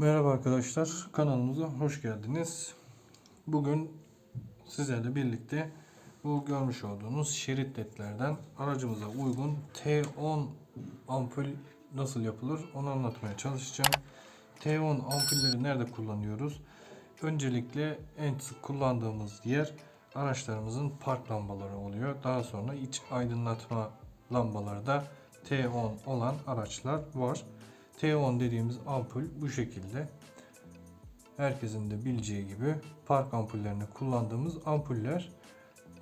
Merhaba arkadaşlar, kanalımıza hoş geldiniz. Bugün sizlerle birlikte bu görmüş olduğunuz şerit ledlerden aracımıza uygun T10 ampul nasıl yapılır onu anlatmaya çalışacağım. T10 ampulleri nerede kullanıyoruz? Öncelikle en sık kullandığımız yer araçlarımızın park lambaları oluyor. Daha sonra iç aydınlatma lambaları da T10 olan araçlar var. T10 dediğimiz ampul bu şekilde. Herkesin de bileceği gibi park ampullerini kullandığımız ampuller.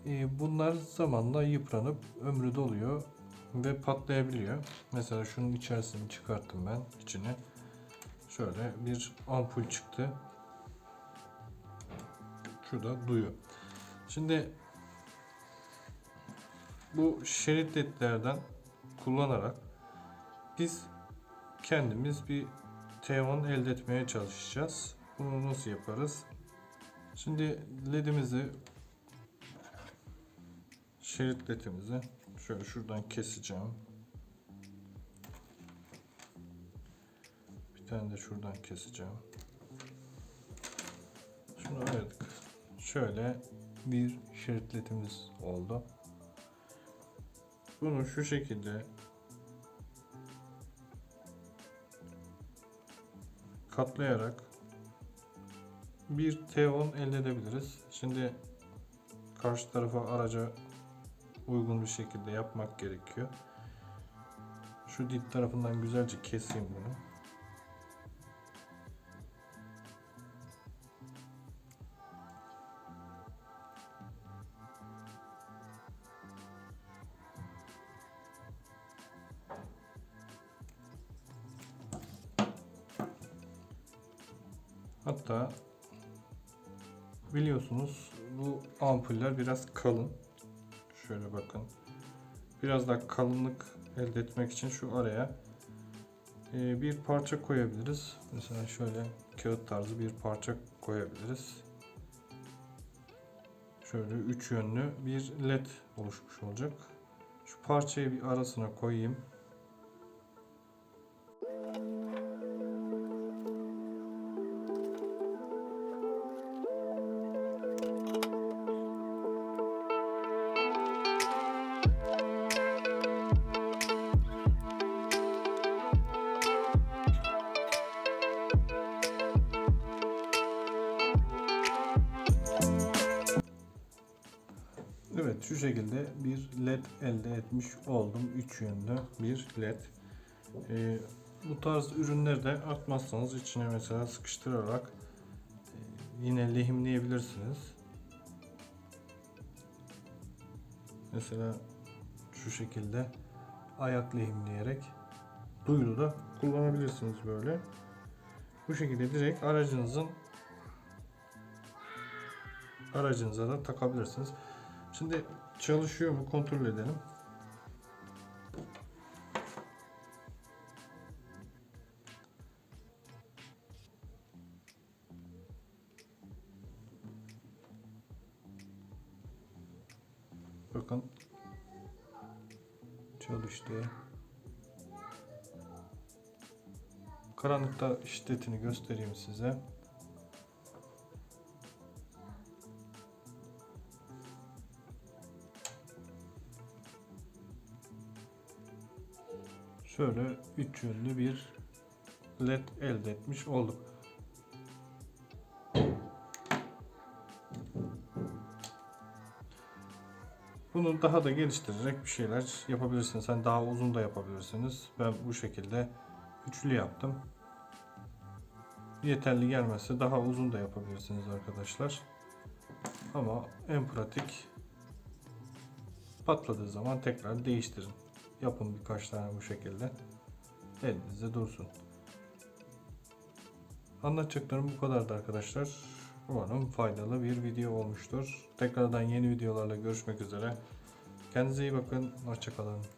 Ee, Bunlar zamanla yıpranıp ömrü doluyor ve patlayabiliyor. Mesela şunun içerisini çıkarttım ben içine. Şöyle bir ampul çıktı. Şurada duyu. Şimdi bu şerit ledlerden kullanarak biz kendimiz bir T10 elde etmeye çalışacağız. Bunu nasıl yaparız? Şimdi ledimizi şerit ledimizi şöyle şuradan keseceğim. Bir tane de şuradan keseceğim. Şunu ayırdık. Şöyle bir şerit ledimiz oldu. Bunu şu şekilde katlayarak bir T10 elde edebiliriz. Şimdi karşı tarafa araca uygun bir şekilde yapmak gerekiyor. Şu dip tarafından güzelce keseyim bunu. Hatta biliyorsunuz bu ampuller biraz kalın. Şöyle bakın. Biraz daha kalınlık elde etmek için şu araya e, bir parça koyabiliriz. Mesela şöyle kağıt tarzı bir parça koyabiliriz. Şöyle üç yönlü bir led oluşmuş olacak. Şu parçayı bir arasına koyayım. Şu şekilde bir led elde etmiş oldum. Üç yönlü bir led. Ee, bu tarz ürünleri de atmazsanız içine mesela sıkıştırarak e, yine lehimleyebilirsiniz. Mesela şu şekilde ayak lehimleyerek duyuru da kullanabilirsiniz böyle. Bu şekilde direkt aracınızın aracınıza da takabilirsiniz. Şimdi çalışıyor mu kontrol edelim. Bakın çalıştı. Karanlıkta şiddetini göstereyim size. Şöyle üç yönlü bir led elde etmiş olduk. Bunu daha da geliştirerek bir şeyler yapabilirsiniz. Hani daha uzun da yapabilirsiniz. Ben bu şekilde üçlü yaptım. Yeterli gelmezse daha uzun da yapabilirsiniz arkadaşlar. Ama en pratik patladığı zaman tekrar değiştirin. Yapın birkaç tane bu şekilde. Elinizde dursun. Anlatacaklarım bu kadardı arkadaşlar. Umarım faydalı bir video olmuştur. Tekrardan yeni videolarla görüşmek üzere. Kendinize iyi bakın. Hoşçakalın.